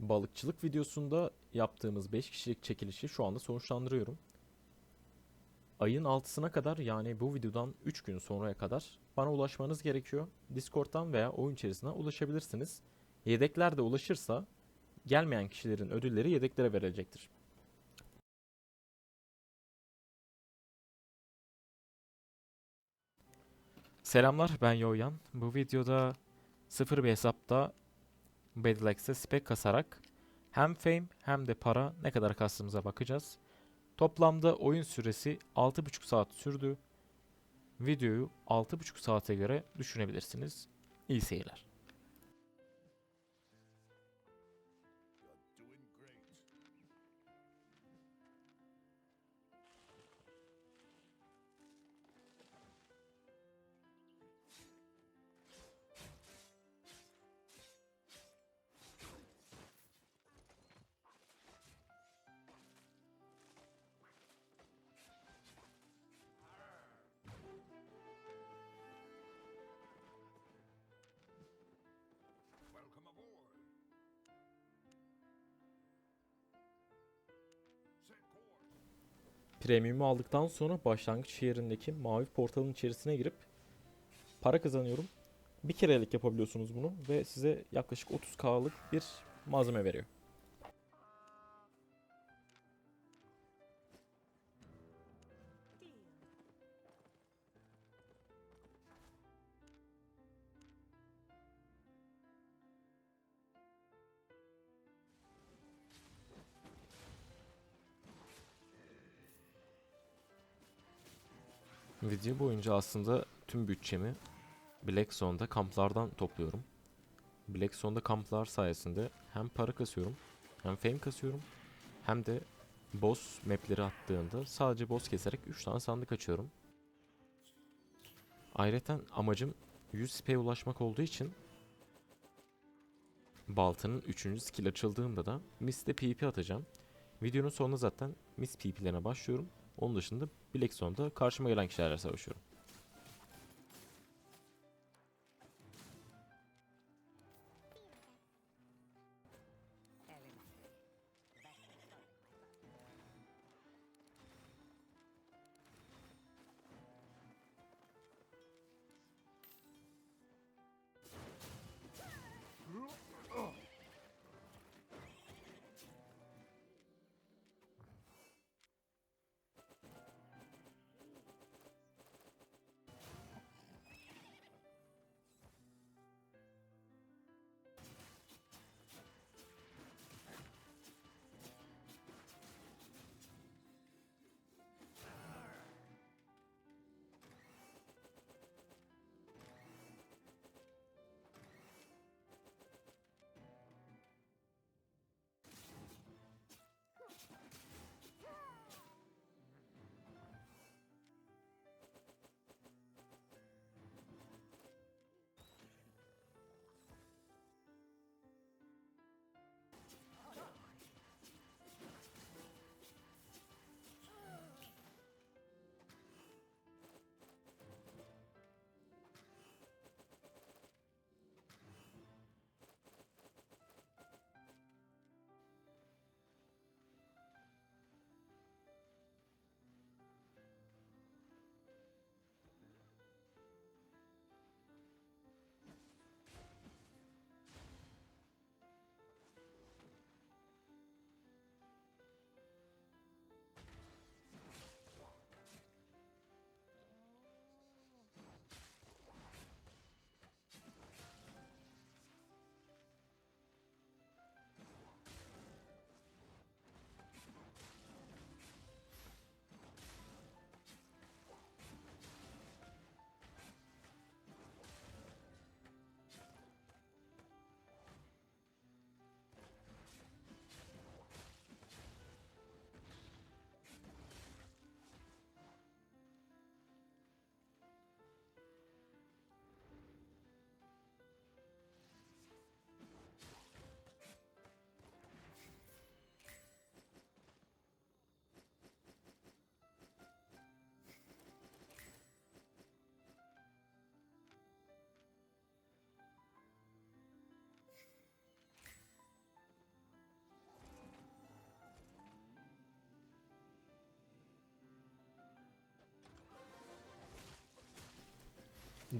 balıkçılık videosunda yaptığımız 5 kişilik çekilişi şu anda sonuçlandırıyorum. Ayın 6'sına kadar yani bu videodan 3 gün sonraya kadar bana ulaşmanız gerekiyor. Discord'dan veya oyun içerisine ulaşabilirsiniz. Yedekler de ulaşırsa gelmeyen kişilerin ödülleri yedeklere verilecektir. Selamlar ben Yoyan. Bu videoda sıfır bir hesapta Battle Axe'e spek kasarak hem fame hem de para ne kadar kastığımıza bakacağız. Toplamda oyun süresi 6,5 saat sürdü. Videoyu 6,5 saate göre düşünebilirsiniz. İyi seyirler. Premium'u aldıktan sonra başlangıç yerindeki mavi portalın içerisine girip para kazanıyorum. Bir kerelik yapabiliyorsunuz bunu ve size yaklaşık 30k'lık bir malzeme veriyor. Video boyunca aslında tüm bütçemi Black Zone'da kamplardan topluyorum. Black Zone'da kamplar sayesinde hem para kasıyorum, hem fame kasıyorum, hem de boss mapleri attığında sadece boss keserek 3 tane sandık açıyorum. Ayrıca amacım 100 sp'ye ulaşmak olduğu için Baltanın 3. skill açıldığında da Mist'te PP atacağım. Videonun sonunda zaten Miss PP'lerine başlıyorum. Onun dışında Black Zone'da karşıma gelen kişilerle savaşıyorum.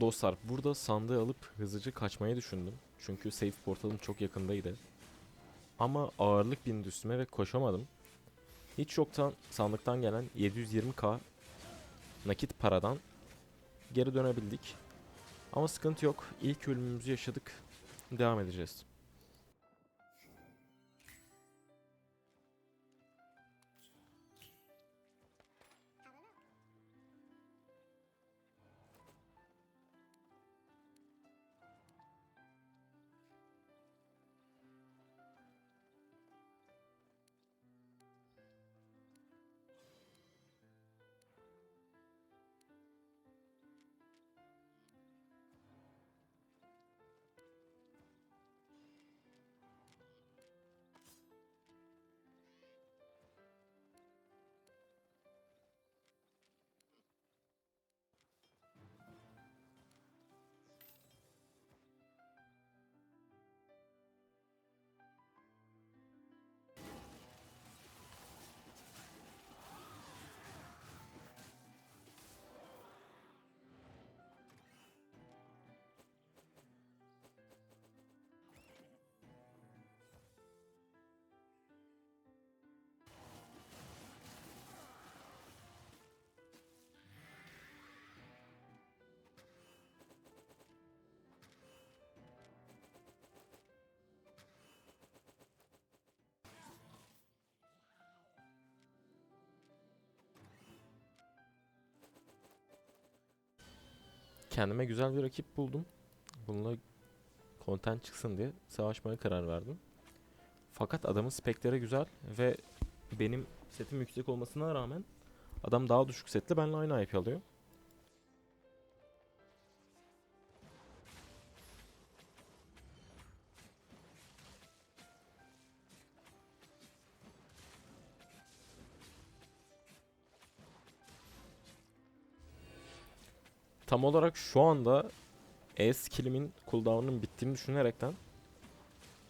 Dostlar burada sandığı alıp hızlıca kaçmayı düşündüm. Çünkü safe portalım çok yakındaydı. Ama ağırlık bindi üstüme ve koşamadım. Hiç yoktan sandıktan gelen 720k nakit paradan geri dönebildik. Ama sıkıntı yok. İlk ölümümüzü yaşadık. Devam edeceğiz. Kendime güzel bir rakip buldum. Bununla content çıksın diye savaşmaya karar verdim. Fakat adamın spekleri güzel ve benim setim yüksek olmasına rağmen adam daha düşük setle benimle aynı IP alıyor. Tam olarak şu anda E skillimin cooldown'un bittiğini düşünerekten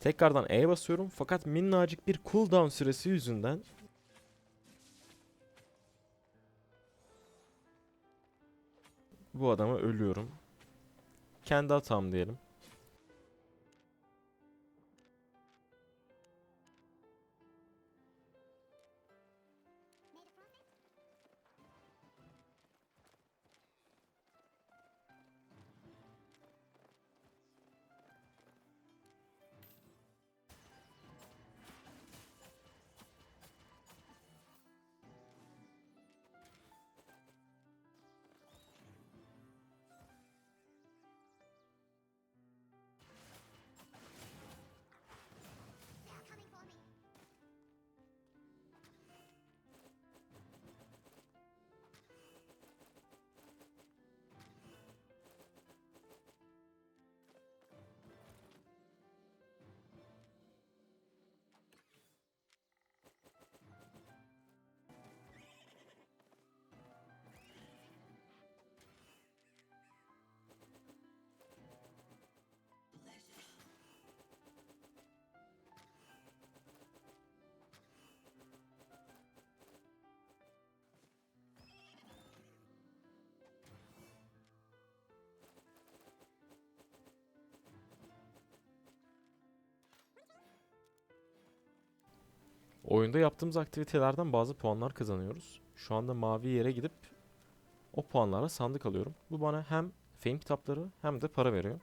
tekrardan E basıyorum fakat minnacık bir cooldown süresi yüzünden bu adama ölüyorum. Kendi hatam diyelim. Oyunda yaptığımız aktivitelerden bazı puanlar kazanıyoruz. Şu anda mavi yere gidip o puanlarla sandık alıyorum. Bu bana hem fame kitapları hem de para veriyor.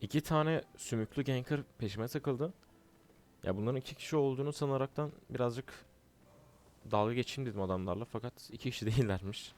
İki tane sümüklü ganker peşime takıldı. Ya bunların iki kişi olduğunu sanaraktan birazcık dalga geçeyim dedim adamlarla fakat iki kişi değillermiş.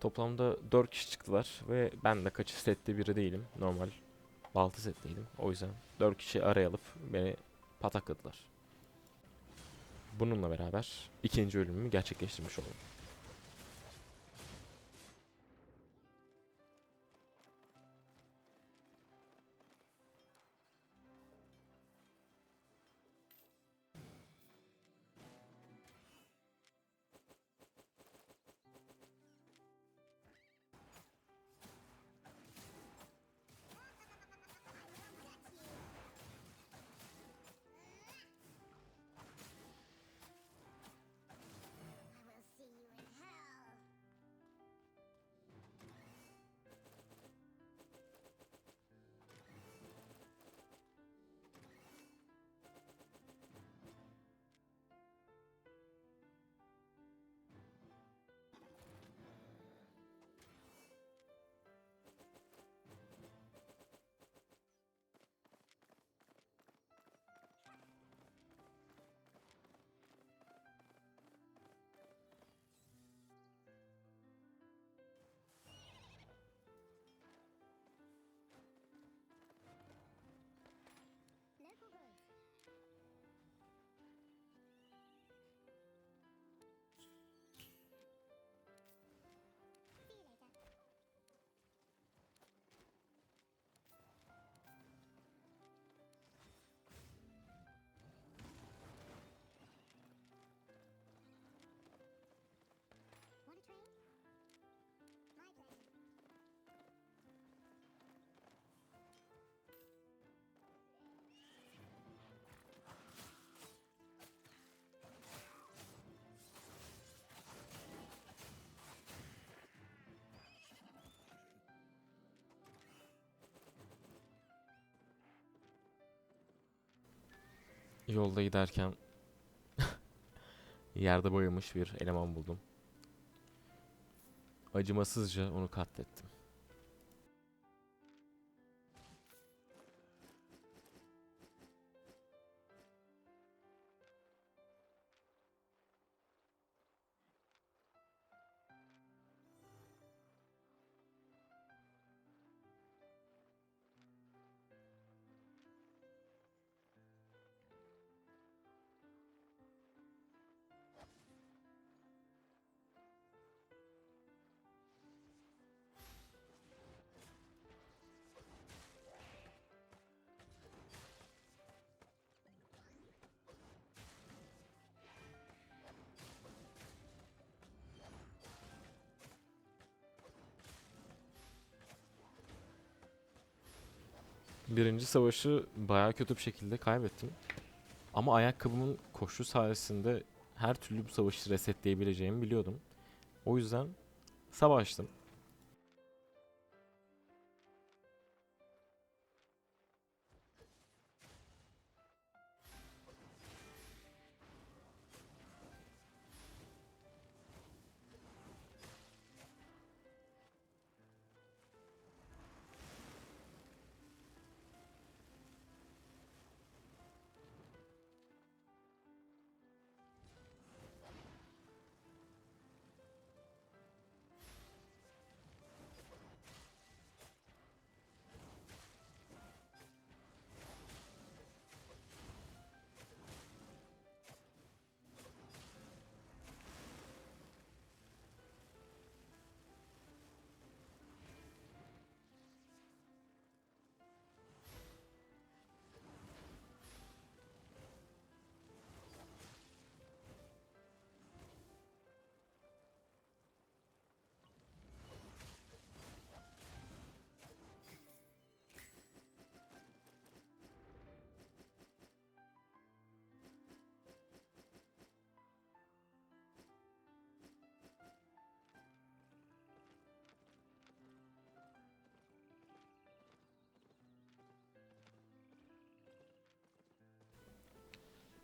Toplamda 4 kişi çıktılar ve ben de kaçış setli biri değilim. Normal 6 setliydim. O yüzden 4 kişi araya alıp beni patakladılar. Bununla beraber ikinci ölümümü gerçekleştirmiş oldum. Yolda giderken yerde bayılmış bir eleman buldum. Acımasızca onu katlettim. Birinci savaşı baya kötü bir şekilde kaybettim. Ama ayakkabımın koşu sayesinde her türlü bu savaşı resetleyebileceğimi biliyordum. O yüzden savaştım.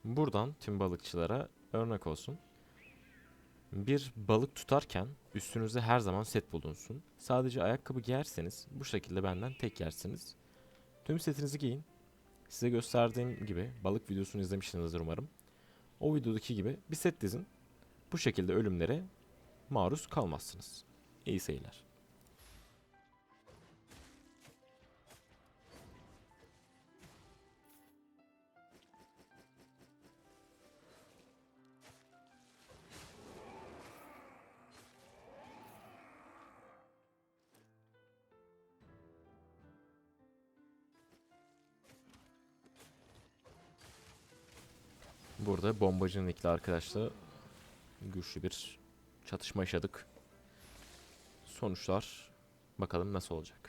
Buradan tüm balıkçılara örnek olsun. Bir balık tutarken üstünüze her zaman set bulunsun. Sadece ayakkabı giyerseniz bu şekilde benden tek yersiniz. Tüm setinizi giyin. Size gösterdiğim gibi balık videosunu izlemişsinizdir umarım. O videodaki gibi bir set dizin. Bu şekilde ölümlere maruz kalmazsınız. İyi seyirler. Burada bombacının ikili arkadaşla güçlü bir çatışma yaşadık. Sonuçlar bakalım nasıl olacak.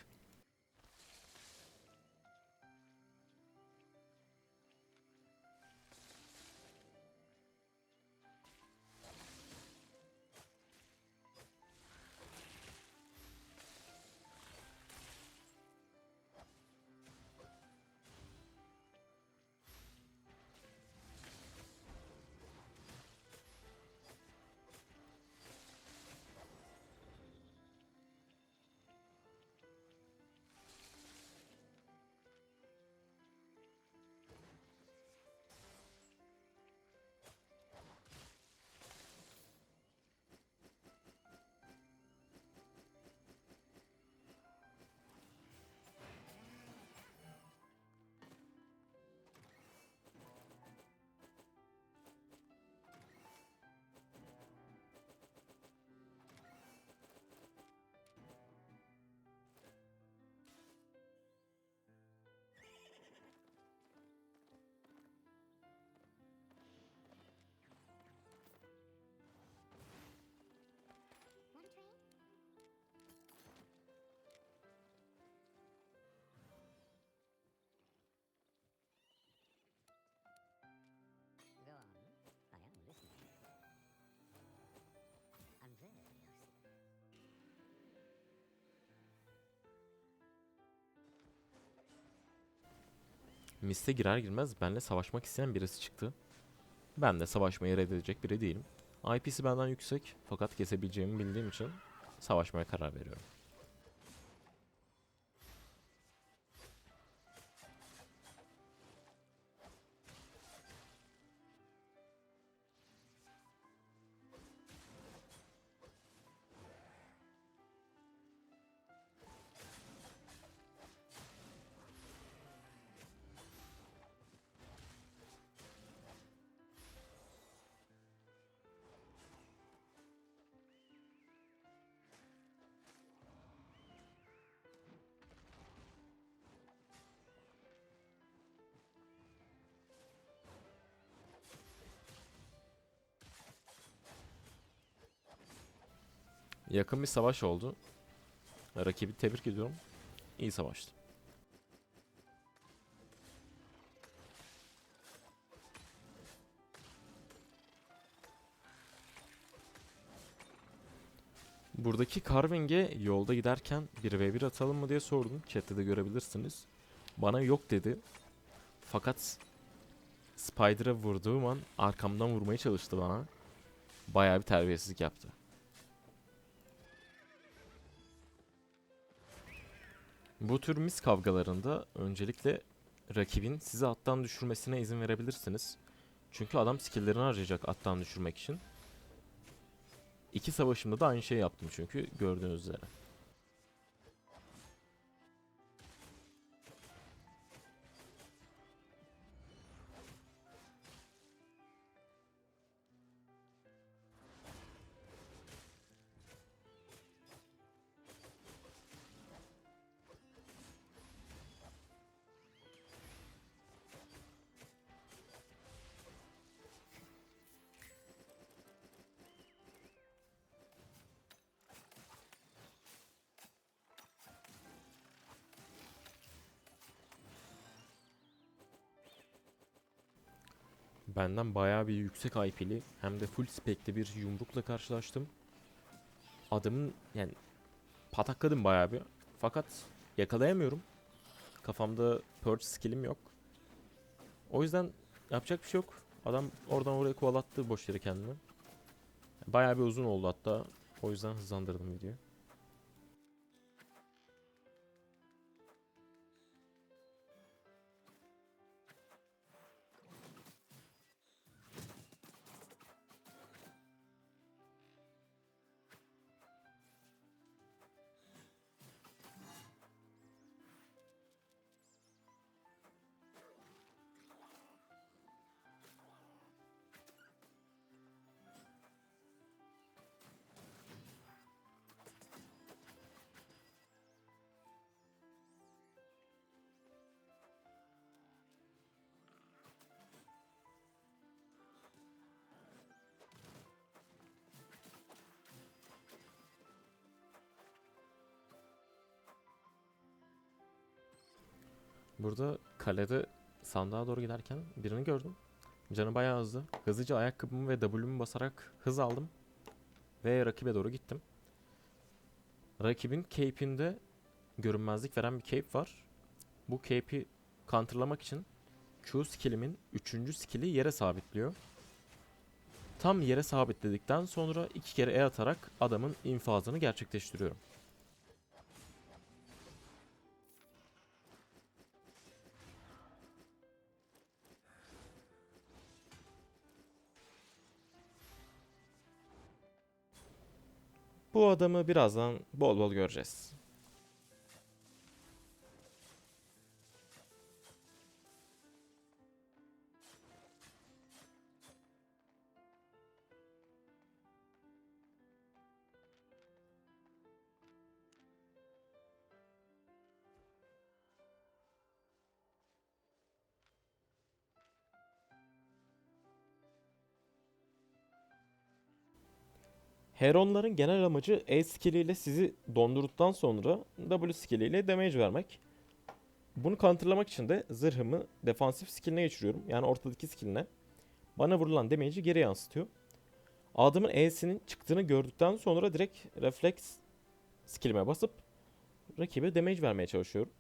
Miste girer girmez benimle savaşmak isteyen birisi çıktı. Ben de savaşmayı reddedecek biri değilim. IP'si benden yüksek fakat kesebileceğimi bildiğim için savaşmaya karar veriyorum. Yakın bir savaş oldu. Rakibi tebrik ediyorum. İyi savaştı. Buradaki Carving'e yolda giderken 1v1 atalım mı diye sordum. Chat'te de görebilirsiniz. Bana yok dedi. Fakat Spider'a vurduğum an arkamdan vurmaya çalıştı bana. Bayağı bir terbiyesizlik yaptı. Bu tür mis kavgalarında öncelikle rakibin sizi attan düşürmesine izin verebilirsiniz. Çünkü adam skill'lerini harcayacak attan düşürmek için. İki savaşımda da aynı şeyi yaptım çünkü gördüğünüz üzere. Benden bayağı bir yüksek IP'li hem de full spek'li bir yumrukla karşılaştım. Adamın yani patakladım bayağı bir. Fakat yakalayamıyorum. Kafamda purge skill'im yok. O yüzden yapacak bir şey yok. Adam oradan oraya kovalattı boş yere kendini. Bayağı bir uzun oldu hatta. O yüzden hızlandırdım videoyu. Burada kalede sandığa doğru giderken birini gördüm. Canı bayağı hızlı. Hızlıca ayakkabımı ve W'mu basarak hız aldım. Ve rakibe doğru gittim. Rakibin cape'inde görünmezlik veren bir cape var. Bu cape'i counterlamak için Q skillimin 3. skill'i yere sabitliyor. Tam yere sabitledikten sonra iki kere E atarak adamın infazını gerçekleştiriyorum. Bu adamı birazdan bol bol göreceğiz. Heronların genel amacı E skilliyle sizi dondurduktan sonra W skilliyle damage vermek. Bunu counterlamak için de zırhımı defansif skilline geçiriyorum. Yani ortadaki skilline. Bana vurulan damage'i geri yansıtıyor. Adamın E'sinin çıktığını gördükten sonra direkt refleks skillime basıp rakibe damage vermeye çalışıyorum.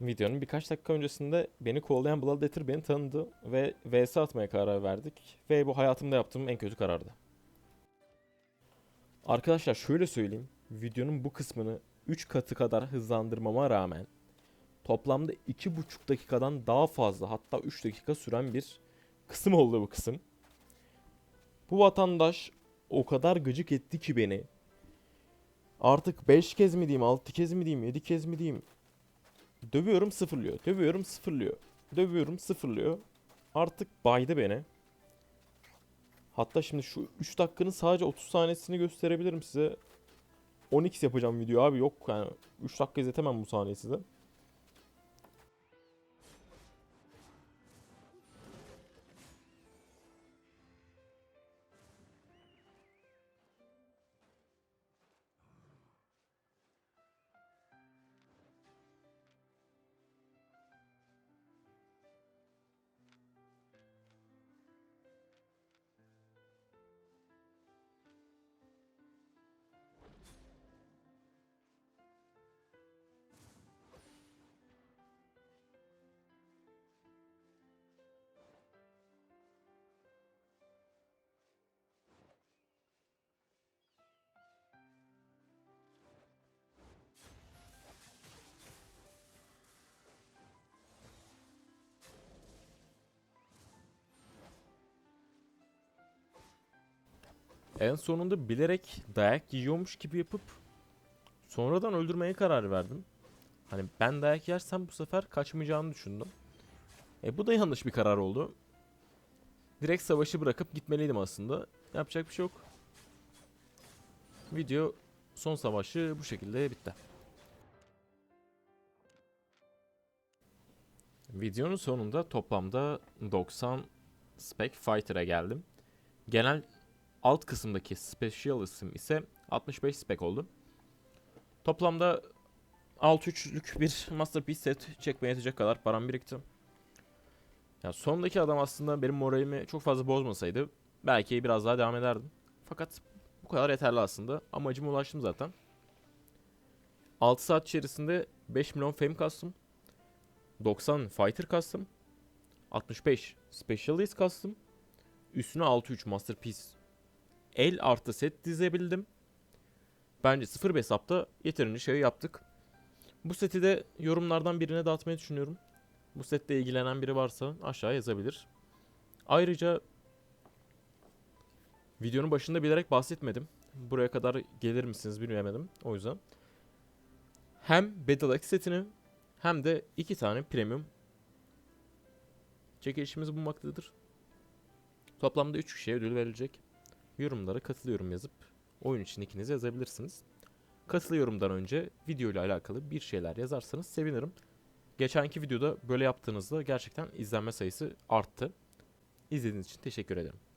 Videonun birkaç dakika öncesinde beni kovalayan Bloodletter beni tanıdı ve vs atmaya karar verdik. Ve bu hayatımda yaptığım en kötü karardı. Arkadaşlar şöyle söyleyeyim. Videonun bu kısmını 3 katı kadar hızlandırmama rağmen toplamda 2,5 dakikadan daha fazla hatta 3 dakika süren bir kısım oldu bu kısım. Bu vatandaş o kadar gıcık etti ki beni. Artık 5 kez mi diyeyim, 6 kez mi diyeyim, 7 kez mi diyeyim. Dövüyorum sıfırlıyor. Dövüyorum sıfırlıyor. Dövüyorum sıfırlıyor. Artık baydı beni. Hatta şimdi şu 3 dakikanın sadece 30 saniyesini gösterebilirim size. 10x yapacağım video abi yok yani 3 dakika izletemem bu sahneyi size. En sonunda bilerek dayak yiyormuş gibi yapıp sonradan öldürmeye karar verdim. Hani ben dayak yersem bu sefer kaçmayacağını düşündüm. E bu da yanlış bir karar oldu. Direkt savaşı bırakıp gitmeliydim aslında. Yapacak bir şey yok. Video son savaşı bu şekilde bitti. Videonun sonunda toplamda 90 spec fighter'a geldim. Genel alt kısımdaki special isim ise 65 spec oldu. Toplamda 6-3'lük bir Masterpiece set çekmeye yetecek kadar param birikti. Ya sondaki adam aslında benim moralimi çok fazla bozmasaydı belki biraz daha devam ederdim. Fakat bu kadar yeterli aslında. Amacıma ulaştım zaten. 6 saat içerisinde 5 milyon fame kastım. 90 fighter kastım. 65 specialist kastım. Üstüne 6-3 masterpiece. El artı set dizebildim. Bence 0 hesapta yeterince şey yaptık. Bu seti de yorumlardan birine dağıtmayı düşünüyorum. Bu sette ilgilenen biri varsa aşağı yazabilir. Ayrıca videonun başında bilerek bahsetmedim. Buraya kadar gelir misiniz bilmemedim. O yüzden. Hem Battle Axe setini hem de iki tane premium çekilişimiz bulunmaktadır. Toplamda 3 kişiye ödül verilecek. Yorumlara katılıyorum yazıp oyun için ikiniz yazabilirsiniz. Katılıyorumdan önce video ile alakalı bir şeyler yazarsanız sevinirim. Geçenki videoda böyle yaptığınızda gerçekten izlenme sayısı arttı. İzlediğiniz için teşekkür ederim.